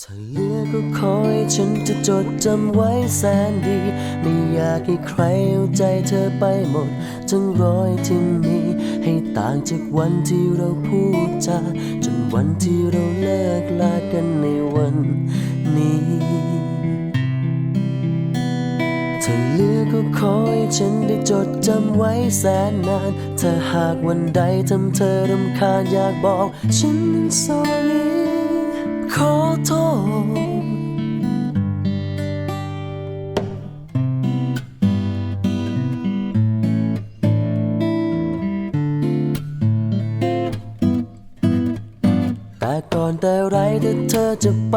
ถ้าเหลือก็ขอให้ฉันจะจดจำไว้แสนดี ไม่อยากให้ใครเอาใจเธอไปหมดทั้งรอยที่มีให้ต่างจากวันที่เราพูดจาจนวันที่เราเลิกลากันในวันนี้ถ้าเหลือก็ขอให้ฉันได้จดจำไว้แสนนานถ้าหากวันใดทำเธอรำคาญอยากบอก ฉันนั้น sorry ก่อนแต่ไรถ้าเธอจะไป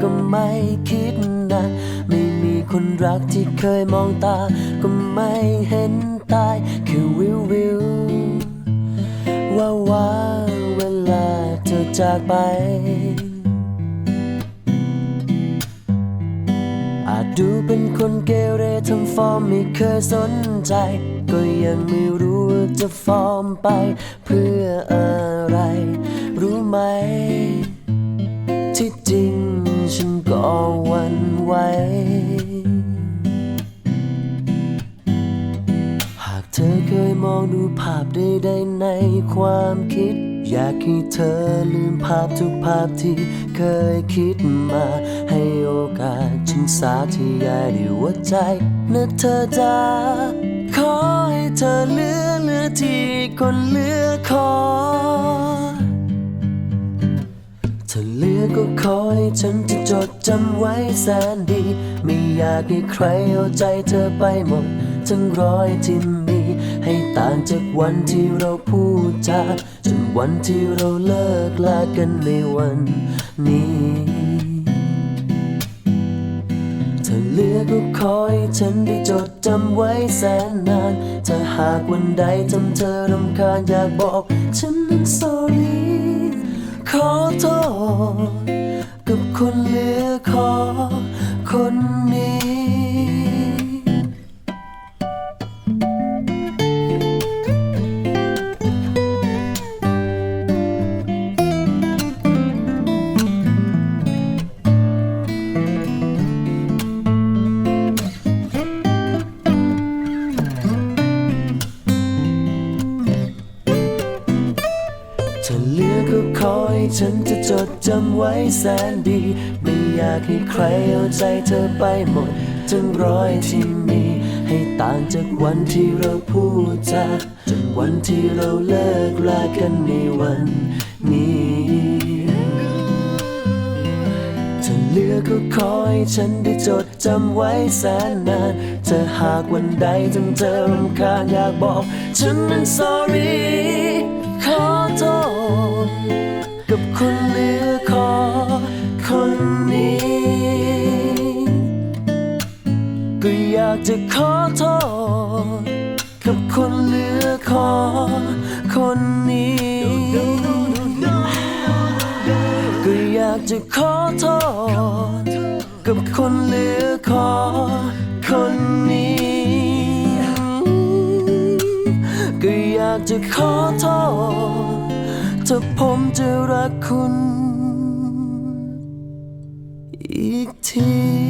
ก็ไม่คิดนะ ไม่มีคนรักที่เคยมองตา ก็ไม่เห็นตายแค่วิววิวว่าว่าเวลาเธอจากไป อาจดูเป็นคนเกเรทำฟอร์มไม่เคยสนใจ ก็ยังไม่รู้ว่าจะฟอร์มไปเพื่ออะไร รู้ไหม ธอเคยมองดูภาพใดๆในความคิด อยากให้เธอลืมภาพทุกภาพที่เคยคิดมา ให้โอกาสฉันสาธยายด้วยหัวใจนะเธอจ้าขอให้เธอเลือเลือที่คนเลือขอถ้าเลือก็ขอให้ฉันจะจดจำไว้แสนดี ไม่อยากให้ใครเอาใจเธอไปหมด ทั้งร้อยที่มีให้ต่าง จากวันที่เราพูดจาจนวันที่เราเลิกลากันในวันนี้ถ้าเหลือก็ขอให้ฉันได้จดจำไว้แสนนาน ถ้าหากวันใดทำเธอรำคาญอยากบอก ฉันนั้น sorry ขอโทษกับคนเหลือขอคน ขอให้ฉันจะจดจำไว้แสนดี ไม่อยากให้ใครเอาใจเธอไปหมดทั้งร้อยที่มี ให้ต่างจากวันที่เราพูดจาจนวันที่เราเลิกลากันในวันนี้ถ้าเหลือก็ขอให้ฉันได้จดจำไว้แสนนานถ้าหากวันใดทำเธอรำคาญอยากบอก ฉันนั้น sorry คนเหลือขอคนนี้ ก็อยากจะขอโทษ กับคนเหลือขอคนนี้ ก็อยากจะขอโทษ กับคนเหลือขอคนนี้ ก็อยากจะขอโทษ ถ้าผมจะรักคุณ อีกที